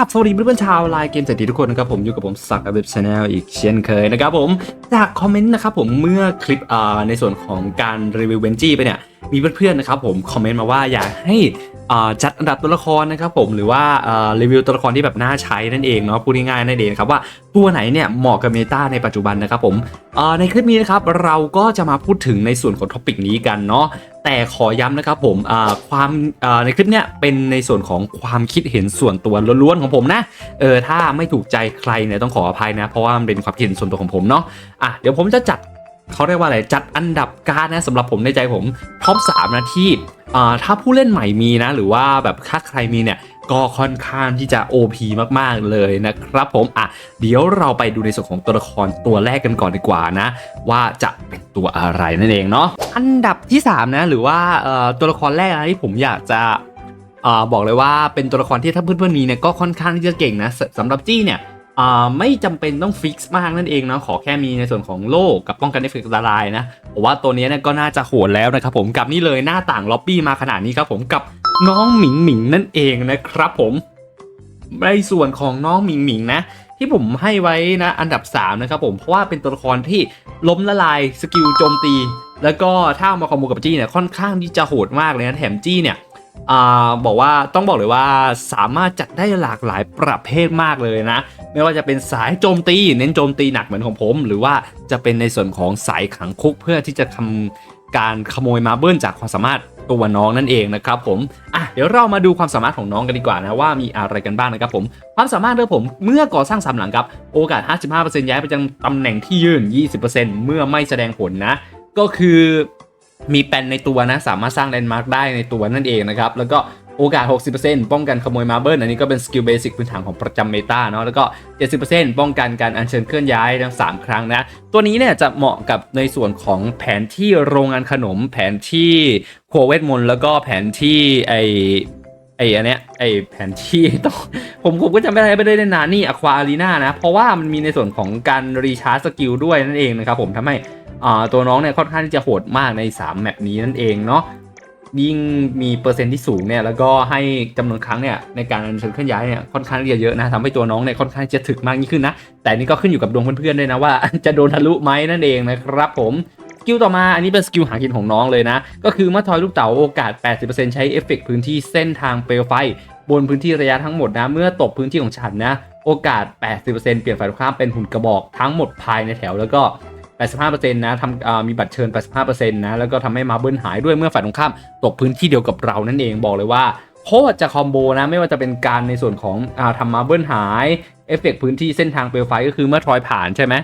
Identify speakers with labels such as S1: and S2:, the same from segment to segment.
S1: รับสวัสดีเพื่อนๆชาวไลน์เกมเศรษฐีทุกคนนะครับผมอยู่กับผมสักกับเว็บชาแนลอีกเช่นเคยนะครับผมจากคอมเมนต์นะครับผมเมื่อคลิปอ่าในส่วนของการรีวิวเวนจี้ไปเนี่ยมีเพื่อนๆนะครับผมคอมเมนต์มาว่าอยากให้อ่าจัดอันดับตัวละครนะครับผมหรือว่าอ่ารีวิวตัวละครที่แบบน่าใช้นั่นเองเนาะพูดง่ายๆนั่นเองครับว่าตัวไหนเนี่ยเหมาะกับเมตาในปัจจุบันนะครับผมอ่าในคลิปนี้นะครับเราก็จะมาพูดถึงในส่วนของท็อปิกนี้กันเนาะ แต่ขอย้ำนะครับผมความในคลิปเนี้ยเป็นในส่วนของความคิดเห็นส่วนตัวล้วนๆของผมนะเออถ้าไม่ถูกใจใครเนี่ยต้องขออภัยนะ เพราะว่ามันเป็นความคิดเห็นส่วนตัวของผมเนาะอะเดี๋ยวผมจะจัดเขาเรียกว่าอะไรจัดอันดับการดนะสำหรับผมในใจผมท็อปสามนะที่อ่าถ้าผู้เล่นใหม่มีนะ หรือว่าแบบถ้าใครมีเนี่ย ก็ค่อนข้างที่จะ OP มากๆเลยนะครับผมอะเดี๋ยวเราไปดูในส่วนของตัวละครตัวแรกกันก่อนดีกว่านะ ว่าจะเป็นตัวอะไรนั่นเองเนาะอันดับที่3นะหรือว่าตัวละครแรกนะที่ผมอยากจะอบอกเลยว่าเป็นตัวละครที่ถ้าเพื่อนๆมีเนี่ยก็ค่อนข้างที่จะเก่งนะสำหรับจี้เนี่ย ไม่จำเป็นต้องฟิกซ์มากนั่นเองนะขอแค่มีในส่วนของโล่กับป้องกันเอฟเฟกต์อันตรายนะผมว่าตัวนี้เนี่ยก็น่าจะโหดแล้วนะครับผมกับนี่เลยหน้าต่างล็อบบี้มาขนาดนี้ครับผมกับน้องหมิงหมิงนั่นเองนะครับผมในส่วนของน้องหมิงหมิงนะที่ผมให้ไว้นะอันดับ 3 นะครับผมเพราะว่าเป็นตัวละครที่ล้มละลายสกิลโจมตี แล้วก็ถ้าเอามาคอมโบกับจี้เนี่ยค่อนข้างที่จะโหดมากเลยนะแถมจี้เนี่ย บอกว่าต้องบอกเลยว่าสามารถจัดได้หลากหลายประเภทมากเลยนะ ไม่ว่าจะเป็นสายโจมตี เน้นโจมตีหนักเหมือนของผม หรือว่าจะเป็นในส่วนของสายขังคุกเพื่อที่จะทำการขโมยมาเบิลจากความสามารถตัวน้องนั่นเองนะครับผมอะเดี๋ยวเรามาดูความสามารถของน้องกันดีกว่านะว่ามีอะไรกันบ้างนะครับผมความสามารถเรื่องผมเมื่อก่อสร้างสามหลังครับโอกาส 55%ย้ายไปยังตำแหน่งที่ยืน 20%เมื่อไม่แสดงผลนะ ก็คือ มีแปนในตัวนะ สามารถสร้างแลนด์มาร์คได้ในตัวนั่นเองนะครับ แล้วก็โอกาส 60%ป้องกันขโมยมาเบิลอันนี้ก็เป็นสกิลเบสิกพื้นฐานของประจำเมตาเนาะแล้วก็ 70%ป้องกันการอัญเชิญเคลื่อนย้ายทั้ง3ครั้งนะ ตัวนี้เนี่ยจะเหมาะกับในส่วนของแผนที่โรงงานขนม แผนที่ครัวเวทมนต์แล้วก็แผนที่ไอไออันเนี้ยไอแผนที่ต้องผมผมก็จำไม่ได้ไม่ได้เล่นนานนี่อควาอารีนานะ เพราะว่ามันมีในส่วนของการรีชาร์จสกิลด้วยนั่นเองนะครับผมทำให้ ตัวน้องเนี่ยค่อนข้างที่จะโหดมากใน 3 แมปนี้นั่นเองเนาะยิ่งมีเปอร์เซ็นต์ที่สูงเนี่ยแล้วก็ให้จำนวนครั้งเนี่ยในการเชิญเคลื่อนย้ายเนี่ยค่อนข้างที่จะเยอะนะทำให้ตัวน้องเนี่ยค่อนข้างจะถึกมากยิ่งขึ้นนะแต่นี่ก็ขึ้นอยู่กับดวงเพื่อนๆด้วยนะว่าจะโดนทะลุไหมนั่นเองนะครับผมสกิลต่อมาอันนี้เป็นสกิลหากินของน้องเลยนะ ก็คือเมื่อทอยลูกเต๋าโอกาส 80%ใช้เอฟเฟกต์พื้นที่เส้นทางเปลวไฟ บนพื้นที่ระยะทั้งหมดนะ เมื่อตกพื้นที่ของฉันนะ โอกาส 80%เปลี่ยนฝ่ายตรงข้ามเป็นหุ่นกระบอกทั้งหมดภายในแถวแล้วก็ 85%นะทำมีบัตรเชิญ 85%นะแล้วก็ทำให้มาเบิลหายด้วยเมื่อฝ่ายตรงข้ามตกพื้นที่เดียวกับเรานั่นเองบอกเลยว่าโคตรจะคอมโบนะไม่ว่าจะเป็นการในส่วนของอทำมาเบิลหายเอฟเฟกต์พื้นที่เส้นทางเปลวไฟก็คือเมื่อทอยผ่านใช่ไหม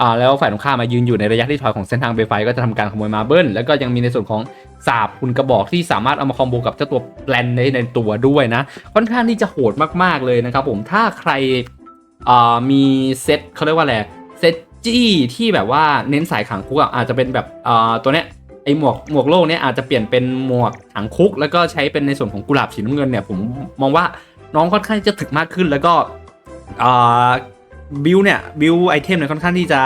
S1: อ่าแล้วฝ่ายตรงข้ามมายืนอยู่ในระยะที่ถอยของเส้นทางเบลไฟก็จะทำการขโมยมาเบิลแล้วก็ยังมีในส่วนของสาบคุณกระบอกที่สามารถเอามาคอมโบกับเจ้าตัวแปลนในในตัวด้วยนะ ค่อนข้างที่จะโหดมากๆเลยนะครับผมถ้าใครอ่ามีเซตเขาเรียกว่าอะไรเซต จี้ที่แบบว่าเน้นสายขังคุกอาจจะเป็นแบบตัวเนี้ยไอหมวกหมวกโล่เนี้ยอาจจะเปลี่ยนเป็นหมวกขังคุก แล้วก็ใช้เป็นในส่วนของกุหลาบสีน้ำเงินเนี่ยผมมองว่าน้องค่อนข้างจะถึกมากขึ้นแล้วก็บิลเนี่ยบิลไอเทมเนี่ยค่อนข้างที่จะ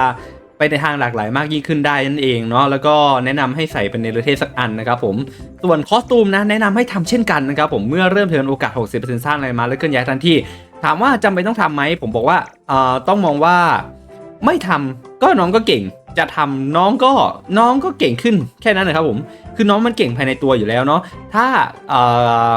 S1: ไปในทางหลากหลายมากยิ่งขึ้นได้นั่นเองเนาะแล้วก็แนะนำให้ใส่เป็นเนรเทศสักอันนะครับผมส่วนคอสตูมนะแนะนำให้ทำเช่นกันนะครับผมเมื่อเริ่มเทิร์นโอกาส 60%สร้างอะไรมาแล้วเคลื่อนย้ายทันทีถามว่าจำเป็นต้องทำไหมผมบอกว่าต้องมองว่า ไม่ทำก็น้องก็เก่ง จะทำน้องก็น้องก็เก่งขึ้นแค่นั้นเลยครับผม คือน้องมันเก่งภายในตัวอยู่แล้วเนาะ ถ้าเอ่อ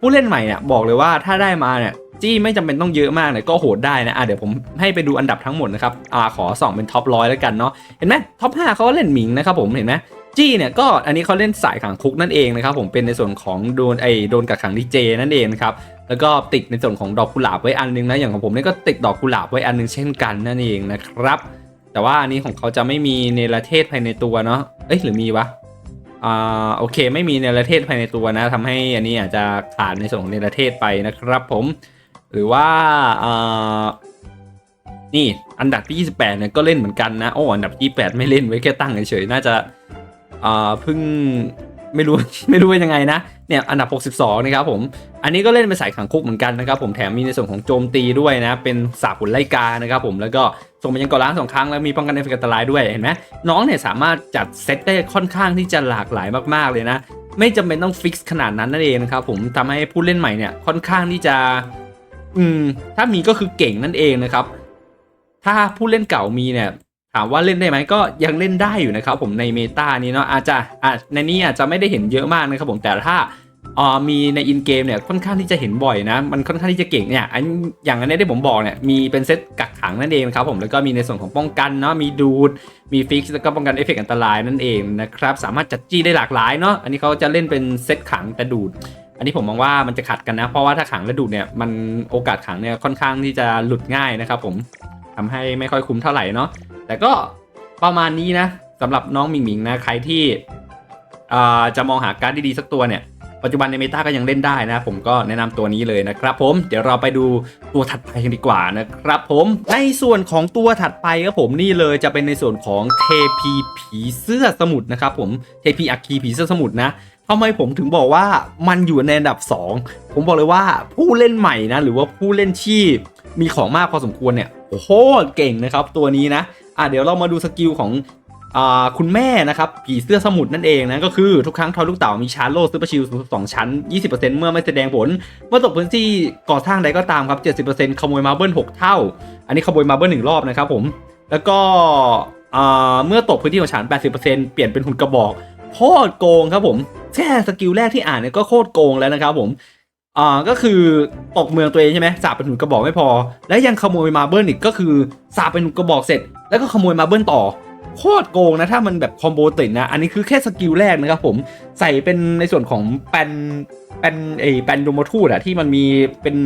S1: ผู้เล่นใหม่เนี่ยบอกเลยว่าถ้าได้มาเนี่ยจี้ไม่จำเป็นต้องเยอะมากเลยก็โหดได้นะอะเดี๋ยวผมให้ไปดูอันดับทั้งหมดนะครับอ่าขอส่องเป็นท็อปร้อยแล้วกันเนาะ เห็นไหมท็อปห้าเขาก็เล่นหมิงนะครับผมเห็นไหม จี้เนี่ยก็อันนี้เขาเล่นสายขังคุกนั่นเองนะครับผมเป็นในส่วนของโดนไอโดนกักขังดีเจนั่นเองครับแล้วก็ติดในส่วนของดอกกุหลาบไว้อันนึงนะอย่างของผมเนี่ยก็ติดดอกกุหลาบไว้อันนึงเช่นกันนั่นเองนะครับ แต่ว่าอันนี้ของเขาจะไม่มีเนรเทศภายในตัวเนาะเอ้ยหรือมีวะอ่าโอเค ไม่มีเนรเทศภายในตัวนะทำให้อันนี้อาจจะขาดในส่วนของเนรเทศไปนะครับผม หรือว่าอ่านี่อันดับที่ 28เนี่ยก็เล่นเหมือนกันนะโอ้อันดับที่28ไม่เล่นไว้แค่ตั้งเฉยๆน่าจะ อ่าเพิ่งไม่รู้ไม่รู้ว่ายังไงนะเนี่ยอันดับ 62 นะครับผม อันนี้ก็เล่นเป็นสายขังคุกเหมือนกันนะครับผมแถมมีในส่วนของโจมตีด้วยนะ เป็นสาบผลไล่กานะครับผมแล้วก็ส่งไปยังเกาะล้างสองครั้งแล้วมีป้องกันเอฟเฟกต์อันตรายด้วยเห็นไหมน้องเนี่ยสามารถจัดเซตได้ค่อนข้างที่จะหลากหลายมากๆเลยนะ ไม่จำเป็นต้องฟิกซ์ขนาดนั้นนั่นเองนะครับผมทำให้ผู้เล่นใหม่เนี่ยค่อนข้างที่จะ อืม ถ้ามีก็คือเก่งนั่นเองนะครับ ถ้าผู้เล่นเก่ามีเนี่ย ถามว่าเล่นได้ไหมก็ยังเล่นได้อยู่นะครับผมในเมตานี้เนาะอาจจะอะในนี้อาจจะไม่ได้เห็นเยอะมากนะครับผมแต่ถ้าอ่ามีในอินเกมเนี่ยค่อนข้างที่จะเห็นบ่อยนะ มันค่อนข้างที่จะเก่งเนี่ยอันอย่างอันนี้ที่ผมบอกเนี่ยมีเป็นเซตกักขังนั่นเองนะครับผมแล้วก็มีในส่วนของป้องกันเนาะมีดูด มีฟิกแล้วก็ป้องกันเอฟเฟกต์อันตรายนั่นเองนะครับสามารถจัดจี้ได้หลากหลายเนาะอันนี้เขาจะเล่นเป็นเซตขังแต่ดูด อันนี้ผมมองว่ามันจะขัดกันนะ เพราะว่าถ้าขังและดูดเนี่ยมันโอกาสขังเนี่ยค่อนข้างที่จะหลุดง่ายนะครับผม ทำให้ไม่ค่อยคุ้มเท่าไหร่เนาะแต่ก็ประมาณนี้นะสำหรับน้องหมิงหมิงนะใครที่จะมองหาการ์ดดีๆสักตัวเนี่ยปัจจุบันในเมตาก็ยังเล่นได้นะ ผมก็แนะนำตัวนี้เลยนะครับผมเดี๋ยวเราไปดูตัวถัดไปกันดีกว่านะครับผมในส่วนของตัวถัดไปครับผมนี่เลยจะเป็นในส่วนของเทพีผีเสื้อสมุทรนะครับผมเทพีอัคคีผีเสื้อสมุทรนะทำไมผมถึงบอกว่ามันอยู่ในอันดับ 2 ผมบอกเลยว่าผู้เล่นใหม่นะหรือว่าผู้เล่นที่มีของมากพอสมควรเนี่ย โอ้โหเก่งนะครับตัวนี้นะอะเดี๋ยวเรามาดูสกิลของอคุณแม่นะครับผีเสื้อสมุทรนั่นเองนะก็คือทุกครั้งทอยลูกเต่ามีชาร์โลซูเปอร์ชิลสองชั้น 20%เมื่อไม่แสดงผล เมื่อตกพื้นที่ก่อสร้างใดก็ตามครับ 70%ขโมยมาเบิล6 เท่า อันนี้ขโมยมาเบิลหนึ่งรอบนะครับผม แล้วก็เมื่อตกพื้นที่ของฉัน 80%เปลี่ยนเป็นหุ่นกระบอกโคตรโกงครับผมแค่สกิลแรกที่อ่านเนี่ยก็โคตรโกงแล้วนะครับผม อ่าก็คือตกเมืองตัวเองใช่ไหมสาบเป็นหุ่นกระบอกไม่พอ แล้วยังขโมยมาเบิลอีกก็คือสาบเป็นหุ่นกระบอกเสร็จ แล้วก็ขโมยมาเบิลต่อโคตรโกงนะถ้ามันแบบคอมโบติดนะ อันนี้คือแค่สกิลแรกนะครับผมใส่เป็นในส่วนของแปนแปนเอแปนโดโมทูดอะที่มันมีเป็น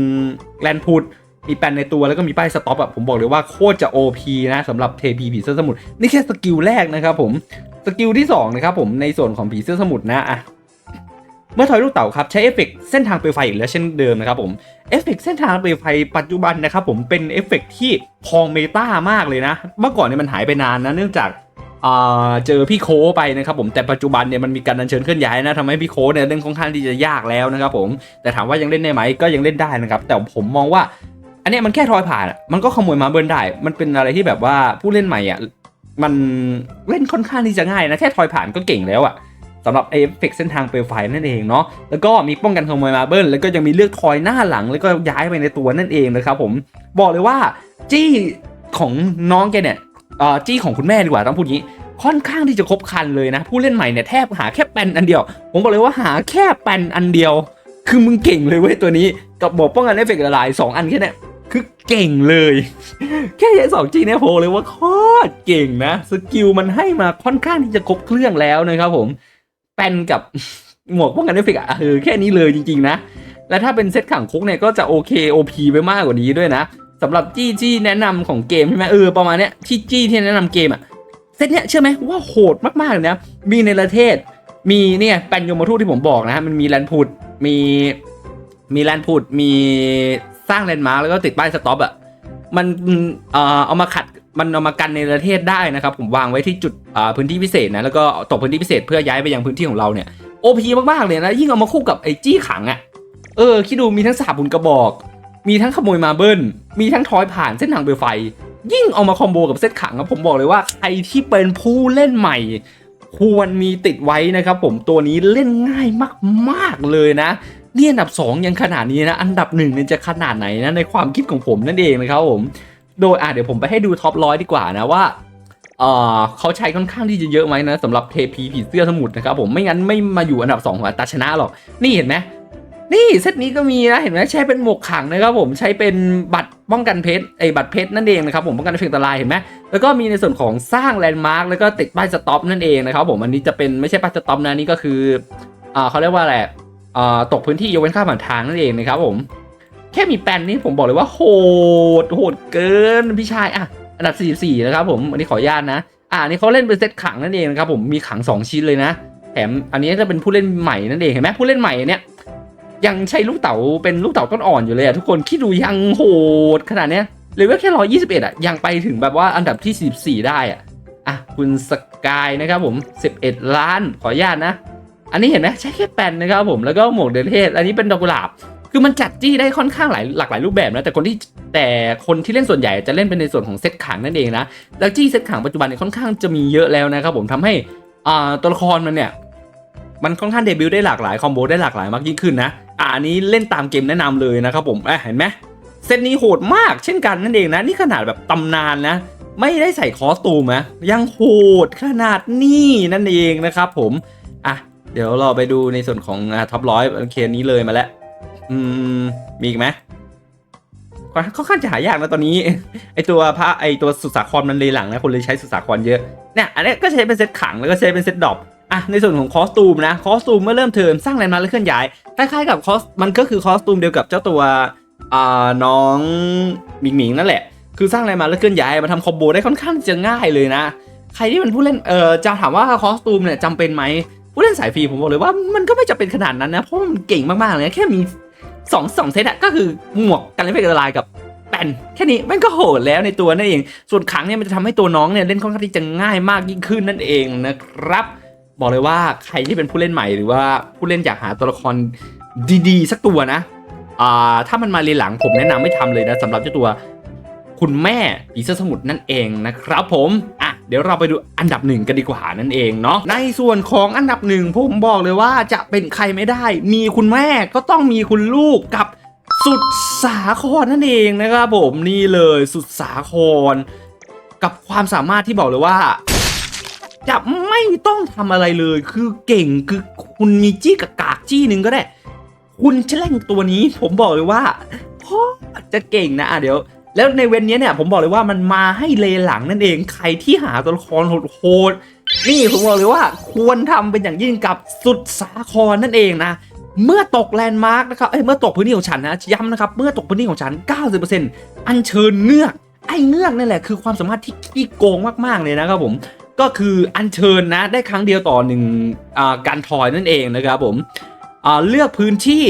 S1: แลนพูดมีแปนในตัวแล้วก็มีป้ายสต็อปอะผมบอกเลยว่าโคตรจะ OP นะสำหรับเทพีผีเสื้อสมุทรนี่แค่สกิลแรกนะครับผมสกิลที่2นะครับผมในส่วนของผีเสื้อสมุทรนะอะ เมื่อถอยลูกเต่าครับใช้เอฟเฟกเส้นทางเปลวไฟอีกแล้วเช่นเดิมนะครับผมเอฟเฟกเส้นทางเปลวไฟปัจจุบันนะครับผมเป็นเอฟเฟกที่ครองเมตามากเลยนะ เมื่อก่อนเนี่ยมันหายไปนานนะเนื่องจากเจอพี่โคไปนะครับผมแต่ปัจจุบันเนี่ยมันมีการอัญเชิญเคลื่อนย้ายนะทำให้พี่โคเนี่ยเล่นค่อนข้างที่จะยากแล้วนะครับผมแต่ถามว่ายังเล่นได้ไหมก็ยังเล่นได้นะครับแต่ผมมองว่า อันนี้มันแค่ทอยผ่านมันก็ขโมยมาเบิลได้ มันเป็นอะไรที่แบบว่าผู้เล่นใหม่อะมันเล่นค่อนข้างที่จะง่ายนะแค่ทอยผ่านก็เก่งแล้วอะ สำหรับเอฟเฟกเส้นทางเปลวไฟนั่นเองเนาะแล้วก็มีป้องกันขโมยมาเบิลแล้วก็ยังมีเลือกทอยหน้าหลัง แล้วก็ย้ายไปในตัวนั่นเองนะครับผมบอกเลยว่าจี้ของน้องแกเนี่ยอ่อจี้ของคุณแม่ดีกว่าต้องพูดงี้ค่อนข้างที่จะครบครันเลยนะ ผู้เล่นใหม่เนี่ยแทบหาแค่แปนอันเดียว ผมบอกเลยว่าหาแค่แปนอันเดียว คือมึงเก่งเลยเว้ยตัวนี้กับบอกป้องกันเอฟเฟกต์ละลายสองอันแค่เนี้ยคือเก่งเลย แค่ใช้สองจีเนี่ยโผเลยว่าโคตรเก่งนะ สกิลมันให้มาค่อนข้างที่จะครบเครื่องแล้วนะครับผม แปนกับหมวกป้องกันเอฟเฟกต์อะเออแค่นี้เลยจริงๆนะ และถ้าเป็นเซตขังคุกเนี่ยก็จะโอเคโอพีไปมากกว่านี้ด้วยนะสำหรับจี้จี้แนะนำของเกมใช่ไหมเออประมาณเนี้ยที่จี้ที่แนะนำเกมอะเซตเนี้ยเชื่อไหมว่าโหดมากๆเลยนะมีในประเทศ มีเนี่ยแปนโยมทูตที่ผมบอกนะมันมีแลนพุดมีมีแลนพุดมีสร้างแลนด์มาร์กแล้วก็ติดป้ายสต็อปอะมันเอ่อเอามาขัด มันเอามากันในประเทศได้นะครับ ผมวางไว้ที่จุดพื้นที่พิเศษนะแล้วก็ตกพื้นที่พิเศษเพื่อย้ายไปยังพื้นที่ของเราเนี่ยโอพีมากๆเลยนะยิ่งเอามาคู่กับไอ้จี้ขังอะเออคิดดูมีทั้งสาบุญกระบอก มีทั้งขโมยมาเบิลมีทั้งทอยผ่านเส้นทางเปลไฟ ยิ่งเอามาคอมโบกับเซตขังอะผมบอกเลยว่าใครที่เป็นผู้เล่นใหม่ ควรมีติดไว้นะครับผมตัวนี้เล่นง่ายมากๆเลยนะเนี่ยอันดับ 2 ยังขนาดนี้นะ อันดับ1เนี่ยจะขนาดไหนนะในความคิดของผมนั่นเองนะครับผม โดยอะเดี๋ยวผมไปให้ดูท็อปร้อยดีกว่านะว่าเออเขาใช้ค่อนข้างที่จะเยอะไหมนะสำหรับเทพีผีเสื้อสมุทรนะครับผมไม่งั้นไม่มาอยู่อันดับ2ของอัตาชนะหรอก นี่เห็นไหมนี่เซตนี้ก็มีนะเห็นไหมใช้เป็นหมวกขังนะครับผมใช้เป็นบัตรป้องกันเพชรไอ้บัตรเพชรนั่นเองนะครับผมป้องกันเอฟเฟกต์อันตรายเห็นไหมแล้วก็มีในส่วนของสร้างแลนด์มาร์กแล้วก็ติดป้ายสต็อปนั่นเองนะครับผมอันนี้จะเป็นไม่ใช่ป้ายสต็อปนะนี่ก็คืออ่าเขาเรียกว่าอะไรอ่าตกพื้นที่ยกเว้นค่าผ่านทางนั่นเองนะครับผม แค่มีแปนนี่ผมบอกเลยว่าโหดโหดเกินพี่ชายอะอันดับ 44 นะครับผมอันนี้ขออนุญาตนะ อ่าอันนี่เขาเล่นเป็นเซตขังนั่นเองนะครับผมมีขัง 2 ชิ้นเลยนะ แถมอันนี้จะเป็นผู้เล่นใหม่นั่นเองเห็นไหมผู้เล่นใหม่เนี่ยยังใช้ลูกเต๋าเป็นลูกเต๋าต้นอ่อนอยู่เลยอะทุกคนคิดดูยังโหดขนาดเนี้ยเลเวลแค่ร้อยี่สิบเอ็ดอะยังไปถึงแบบว่าอันดับที่สิบสี่ได้อะอะคุณสกายนะครับผมสิบเอ็ดล้านขออนุญาตนะ อันนี้เห็นไหมใช้แค่แปนนะครับผมแล้วก็หมวกเดลเทสอันนี้เป็นดอกกุหลาบ คือมันจัดจี้ได้ค่อนข้างหลายหลากหลายรูปแบบนะแต่คนที่แต่คนที่เล่นส่วนใหญ่จะเล่นเป็นในส่วนของเซตขังนั่นเองนะแล้วจี้เซตขังปัจจุบันเนี่ยค่อนข้างจะมีเยอะแล้วนะครับผมทำให้อ่าตัวละครมันเนี่ยมันค่อนข้างเดบิวต์ได้หลากหลายคอมโบได้หลากหลายมากยิ่งขึ้นนะอ่าอันนี้เล่นตามเกมแนะนำเลยนะครับผมอะเห็นไหมเซตนี้โหดมากเช่นกันนั่นเองนะนี่ขนาดแบบตำนานนะ ไม่ได้ใส่คอสตูมนะยังโหดขนาดนี้นั่นเองนะครับผมอะเดี๋ยวเราไปดูในส่วนของท็อปร้อยโอเคนี้เลยมาแล้ว อืม มีอีกไหมค่อนข้างจะหายากนะตอนนี้ ไอตัวพระไอตัวสุสาครมันเลยหลังนะคนเลยใช้สุสาครเยอะเนี่ยอันนี้ก็ใช้เป็นเซตขังแล้วก็ใช้เป็นเซตดรอปอะในส่วนของคอสตูมนะคอสตูมเมื่อเริ่มเทิร์นสร้างแลนด์มาร์คและเคลื่อนย้ายคล้ายๆกับคอสมันก็คือคอสตูมเดียวกับเจ้าตัวอ่าน้องหมิงหมิงนั่นแหละ คือสร้างแลนด์มาร์คและเคลื่อนย้ายมาทำคอมโบได้ค่อนข้างจะง่ายเลยนะ ใครที่เป็นผู้เล่นเอ่อจะถามว่าคอสตูมเนี่ยจำเป็นไหมผู้เล่นสายฟรีผมบอกเลยว่ามันก็ไม่จำเป็นขนาดนั้นนะเพราะมันเก่งมากๆเลยแค่มี สองสองเซตอะก็คือหมวกกันเล่นเฟกละลายกับแป้นแค่นี้มันก็โหดแล้วในตัวนั่นเอง ส่วนขังเนี่ยมันจะทำให้ตัวน้องเนี่ยเล่นค่อนข้างที่จะง่ายมากยิ่งขึ้นนั่นเองนะครับ บอกเลยว่าใครที่เป็นผู้เล่นใหม่หรือว่าผู้เล่นอยากหาตัวละครดีๆ สักตัวนะอ่าถ้ามันมาเรียนหลังผมแนะนำไม่ทำเลยนะสำหรับเจ้าตัว คุณแม่ปีเสื้อสมุทรนั่นเองนะครับผมอะเดี๋ยวเราไปดูอันดับหนึ่งกันดีกว่านั่นเองเนาะในส่วนของอันดับหนึ่งผมบอกเลยว่าจะเป็นใครไม่ได้ มีคุณแม่ก็ต้องมีคุณลูกกับสุดสาครนั่นเองนะครับผมนี่เลยสุดสาคร กับความสามารถที่บอกเลยว่า จะไม่ต้องทำอะไรเลย คือเก่งคือคุณมีจี้กับกากจี้หนึ่งก็ได้ คุณแฉลงตัวนี้ผมบอกเลยว่าพ่อจะเก่งนะอะเดี๋ยว แล้วในเว้นเนี้ยเนี่ยผมบอกเลยว่ามันมาให้เลหลังนั่นเองใครที่หาตัวละครโหดๆนี่ผมบอกเลยว่าควรทำเป็นอย่างยิ่งกับสุดสาครนั่นเองนะเมื่อตกแลนด์มาร์กนะครับเอ้ยเมื่อตกพื้นที่ของฉันนะย้ำนะครับเมื่อตกพื้นที่ของฉัน 90%อัญเชิญเงือกไอ้เงือกนั่นแหละคือความสามารถที่ขี้โกงมากๆเลยนะครับผมก็คืออัญเชิญนะได้ครั้งเดียวต่อหนึ่งการทอยนั่นเองนะครับผมเลือกพื้นที่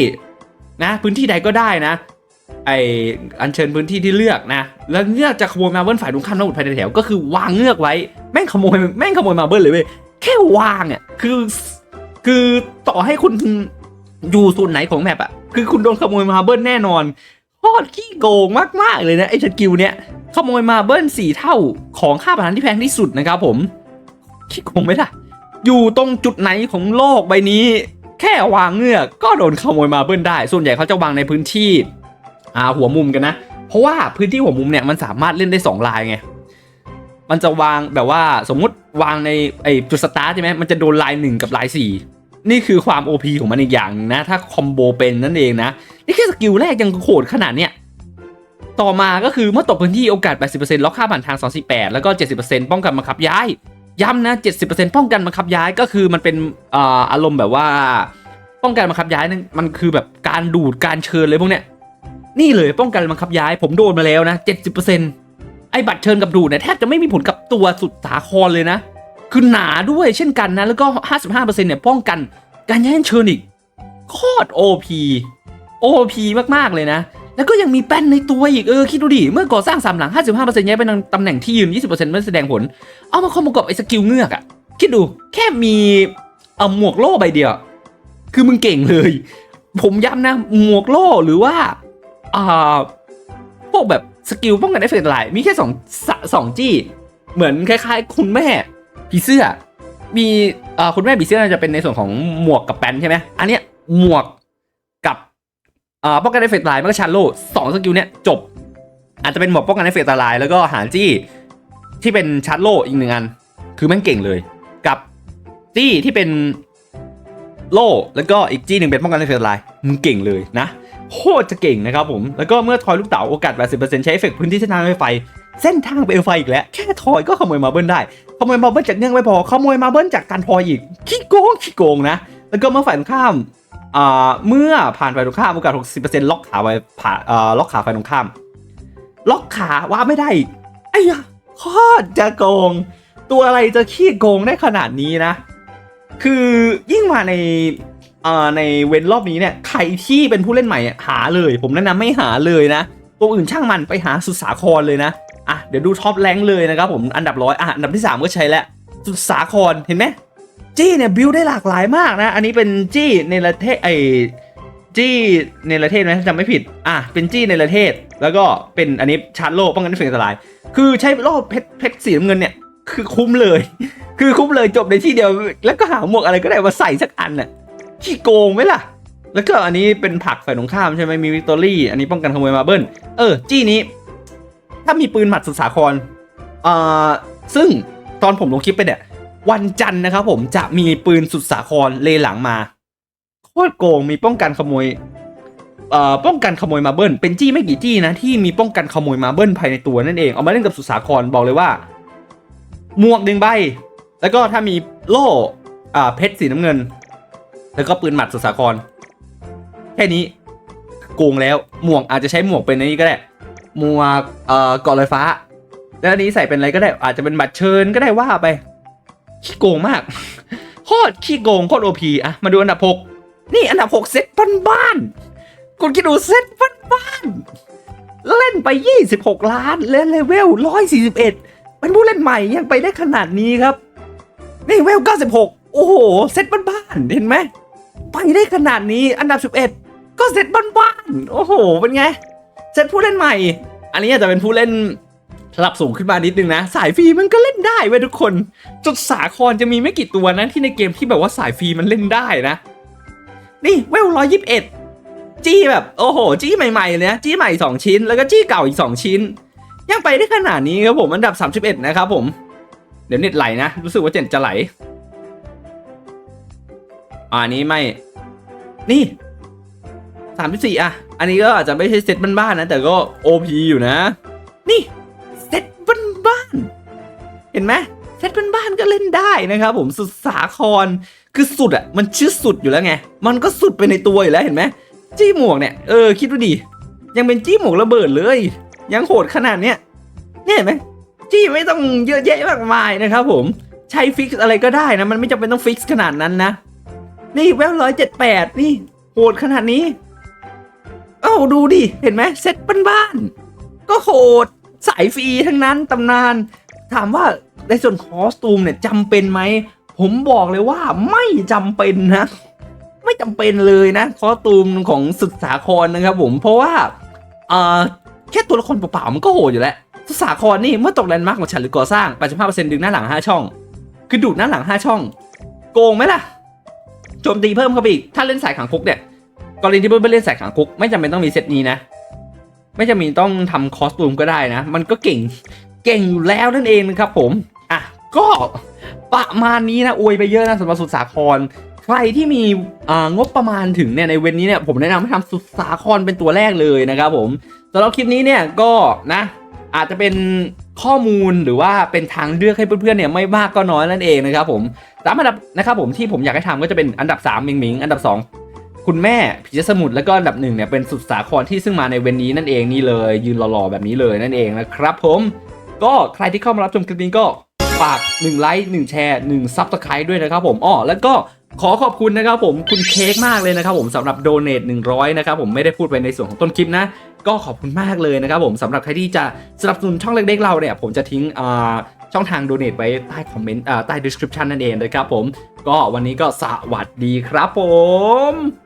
S1: นะพื้นที่ใดก็ได้นะ ไออัญเชิญพื้นที่ที่เลือกนะ แล้วเงือกจะขโมยมาเบิ้ลฝ่ายตรงข้ามทั้งหมดภายในแถวก็คือวางเงือกไว้แม่งขโมยแม่งขโมยมาเบิ้ลเลยเว้ยแค่วางอะคือคือต่อให้คุณอยู่ส่วนไหนของแมปอะคือคุณโดนขโมยมาเบิ้ลแน่นอนโคตรขี้โกงมากๆเลยนะไอสกิลเนี้ยขโมยมาเบิ้ลสี่เท่าของค่าประทานที่แพงที่สุดนะครับผมคิดคงไม่ได้อยู่ตรงจุดไหนของโลกใบนี้ แค่วางเงือกก็โดนขโมยมาเบิ้ลได้ ส่วนใหญ่เขาจะวางในพื้นที่ อ่าหัวมุมกันนะ เพราะว่าพื้นที่หัวมุมเนี่ยมันสามารถเล่นได้ 2 ลายไง มันจะวางแบบว่าสมมุติวางในไอจุดสตาร์ทใช่ไหมมันจะโดนลายหนึ่งกับลายสี่นี่คือความ OP ของมันอีกอย่างนะ ถ้าคอมโบเป็นนั่นเองนะ นี่แค่สกิลแรกยังโหดขนาดเนี้ยต่อมาก็คือเมื่อตกพื้นที่โอกาส 80%ล็อกค่าผ่านทาง 28 แล้วก็ 70%ป้องกันบังคับย้าย ย้ำนะ 70%ป้องกันบังคับย้ายก็คือมันเป็นอ่าอารมณ์แบบว่า ป้องกันบังคับย้ายนั่นมันคือแบบการดูดการเชิญเลยพวกเนี้ย นี่เลยป้องกันบังคับย้ายผมโดนมาแล้วนะ70%ไอ้บัตรเชิญกับดูเนี่ยแทบจะไม่มีผลกับตัวสุดสาครเลยนะ คือหนาด้วยเช่นกันนะ แล้วก็ 55%เนี่ยป้องกันการย้ายเชิญอีกโคตร OP OP มากๆเลยนะ แล้วก็ยังมีแป้นในตัวอีก เออ คิดดูดิ เมื่อก่อสร้างสามหลัง 55%ย้ายไปตำแหน่งที่ยืน 20%ไม่แสดงผล เอามาคอมประกอบไอ้สกิลเงือกอะคิดดูแค่มีเอ่อหมวกโล่ใบเดียว คือมึงเก่งเลย ผมย้ำนะ หมวกโล่หรือว่า อ่าพวกแบบสกิลป้องกันเอฟเฟกต์หลายมีแค่สองสสองจี้ เหมือนคล้ายๆ คุณแม่ผีเสื้อ มีอ่อคุณแม่ผีเสื้อจะเป็นในส่วนของหมวกกับแป้นใช่ไหมอันเนี้ยหมวกกับอ่อป้องกันเอฟเฟกต์ลายมันก็ชาร์โลสองสกิลเนี้ยจบ อาจจะเป็นหมวกป้องกันเอฟเฟกต์ลายแล้วก็หาจี้ที่เป็นชาร์โลอีกหนึ่งอัน คือแม่งเก่งเลย กับจี้ที่เป็นโล่แล้วก็อีกจี้หนึ่งเป็นป้องกันเอฟเฟกต์ลายมึงเก่งเลยนะ โคตรจะเก่งนะครับผม แล้วก็เมื่อทอยลูกเต๋าโอกาส 80%ใช้เอฟเฟกพื้นที่เส้นทางรถไฟ เส้นทางเป็นไฟอีกแล้ว แค่ทอยก็ขโมยมาเบิ้ลได้ ขโมยมาเบิ้ลจากเนื่องไม่พอ ขโมยมาเบิ้ลจากการทอยอีก ขี้โกงขี้โกงนะ แล้วก็เมื่อฝ่ายตรงข้ามอ่าเมื่อผ่านฝ่ายตรงข้ามโอกาส 60%ล็อกขาไว้ผ่าอ่าล็อกขาฝ่ายตรงข้าม ล็อกขาว่าไม่ได้อีกไอ้ยะโคตรจะโกง ตัวอะไรจะขี้โกงได้ขนาดนี้นะ คือยิ่งมาใน ในเว้นรอบนี้เนี่ยใครที่เป็นผู้เล่นใหม่หาเลย ผมแนะนำไม่หาเลยนะ ตัวอื่นช่างมันไปหาสุดสาครเลยนะอะเดี๋ยวดูท็อปแรงเลยนะครับผมอันดับร้อยอะอันดับที่ 3 ก็ใช้แล้วสุดสาครเห็นไหมจี้เนี่ยบิวได้หลากหลายมากนะ อันนี้เป็นจี้ในประเทศไอจี้ในประเทศไหมจำไม่ผิดอะเป็นจี้ในประเทศ แล้วก็เป็นอันนี้ชาร์จโล่ป้องกันเฟกอันตราย คือใช้โล่เพชรเพชรสีน้ำเงินเนี่ยคือคุ้มเลย คือคุ้มเลยจบในที่เดียว แล้วก็หาหมวกอะไรก็ได้มาใส่สักอันน่ะ ขี้โกงไหมล่ะ แล้วก็อันนี้เป็นผักฝ่ายตรงข้ามใช่ไหมมีวิกตอรี่ อันนี้ป้องกันขโมยมาเบิ้ล เออ จี้นี้ ถ้ามีปืนหมัดสุดสาครอ่าซึ่งตอนผมลงคลิปไปเนี่ย วันจันทร์นะครับผมจะมีปืนสุดสาครเลหลังมาโคตรโกงมีป้องกันขโมยเอ่อป้องกันขโมยมาเบิ้ลเป็นจี้ไม่กี่จี้นะที่มีป้องกันขโมยมาเบิ้ลภายในตัวนั่นเองเอามาเล่นกับสุดสาครบอกเลยว่า หมวกหนึ่งใบ แล้วก็ถ้ามีโล่อ่าเพชรสีน้ำเงิน แล้วก็ปืนหมัดสุดสาคร แค่นี้โกงแล้วหมวกอาจจะใช้หมวกเป็นอันนี้ก็ได้ หมวกเอ่อเกาะลอยฟ้า แล้วอันนี้ใส่เป็นอะไรก็ได้ อาจจะเป็นบัตรเชิญก็ได้ว่าไป ขี้โกงมากโคตรขี้โกงโคตรโอพีอะมาดูอันดับหกนี่อันดับหกเซ็ตบ้านบ้านๆคุณคิดดูเซ็ตบ้านบ้านเล่นไป 26 ล้านเล่นเลเวล 141 เป็นผู้เล่นใหม่ยังไปได้ขนาดนี้ครับ นี่เวล 96 โอ้โห เซ็ตบ้านๆเห็นไหม ไปได้ขนาดนี้อันดับ 11 ก็เซตบ้านๆ โอ้โห เป็นไง เซตผู้เล่นใหม่ อันนี้อาจจะเป็นผู้เล่นระดับสูงขึ้นมานิดนึงนะ สายฟรีมันก็เล่นได้เว้ยทุกคนจุดสาครจะมีไม่กี่ตัวนะที่ในเกมที่แบบว่าสายฟรีมันเล่นได้นะ นี่เวลร้อยยิบเอ็ดจี้แบบโอ้โห จี้ใหม่ๆเลยนะจี้ใหม่ 2 ชิ้น แล้วก็จี้เก่าอีก 2 ชิ้น ยังไปได้ขนาดนี้ครับผมอันดับ 31 นะครับผม เดี๋ยวเน็ตไหลนะ รู้สึกว่าเจ็ดจะไหล อันนี้ไม่ นี่สามสี่อะ อันนี้ก็อาจจะไม่ใช่เซตบ้านๆนะ แต่ก็โอพอยู่นะ นี่เซตบ้านๆเห็นไหมเซตบ้านๆก็เล่นได้นะครับผมสุดสาครคือสุดอะ มันชื่อสุดอยู่แล้วไง มันก็สุดไปในตัวอยู่แล้วเห็นไหมจี้หมวกเนี่ย เออคิดดูดิ ยังเป็นจี้หมวกระเบิดเลย ยังโหดขนาดเนี้ยเนี่ยเห็นไหมจี้ไม่ต้องเยอะแยะมากมายนะครับผมใช้ฟิกอะไรก็ได้นะ มันไม่จำเป็นต้องฟิกขนาดนั้นนะ นี่แววร้อยเจ็ดแปดนี่โหดขนาดนี้ เอ้าดูดิ เห็นไหมเซ็ตบ้านๆก็โหดสายฟรีทั้งนั้นตำนาน ถามว่าในส่วนคอสตูมเนี่ยจำเป็นไหม ผมบอกเลยว่าไม่จำเป็นนะ ไม่จำเป็นเลยนะ คอสตูมของสุดสาครนะครับผมเพราะว่าเอ่อแค่ตัวละครเปล่าๆมันก็โหดอยู่แล้วสุดสาครนี่เมื่อตกแลนด์มาร์กของฉันหรือก่อสร้าง 85%ดึงหน้าหลัง 5 ช่อง คือดูดหน้าหลัง 5 ช่อง โกงไหมล่ะ โจมตีเพิ่มเข้าไปอีก ถ้าเล่นสายขังคุกเนี่ยกรณีที่เพิ่มไปเล่นสายขังคุก ไม่จำเป็นต้องมีเซตนี้นะ ไม่จำเป็นต้องทำคอสตูมก็ได้นะ มันก็เก่งเก่งอยู่แล้วนั่นเองนะครับผม อะ ก็ประมาณนี้นะ อวยไปเยอะนะสำหรับสุดสาคร ใครที่มีอ่างบประมาณถึงเนี่ยในเวนนี้เนี่ยผมแนะนำให้ทำสุดสาครเป็นตัวแรกเลยนะครับผมสำหรับคลิปนี้เนี่ยก็นะ อาจจะเป็น ข้อมูลหรือว่าเป็นทางเลือกให้เพื่อนๆเนี่ยไม่มากก็น้อยนั่นเองนะครับผมสามอันดับนะครับผมที่ผมอยากให้ทำก็จะเป็นอันดับ3มิงมิงอันดับ 2 คุณแม่ผีเสื้อสมุทรแล้วก็อันดับหนึ่งเนี่ยเป็นสุดสาครที่ซึ่งมาในเวนนี้นั่นเองนี่เลยยืนหล่อๆแบบนี้เลยนั่นเองนะครับผมก็ใครที่เข้ามารับชมคลิปนี้ก็ฝาก1ไลค์1แชร์1ซับสไครต์ด้วยนะครับผมอ้อแล้วก็ขอขอบคุณนะครับผมคุณเค้กมากเลยนะครับผมสำหรับโดเนท100 นะครับผมไม่ได้พูดไปในส่วนของต้นคลิปนะ ก็ขอบคุณมากเลยนะครับผมสำหรับใครที่จะสนับสนุนช่องเล็กๆเราเนี่ยผมจะทิ้งช่องทางโดเนทไว้ใต้คอมเมนต์ใต้ description นั่นเองนะครับผมก็วันนี้ก็สวัสดีครับผม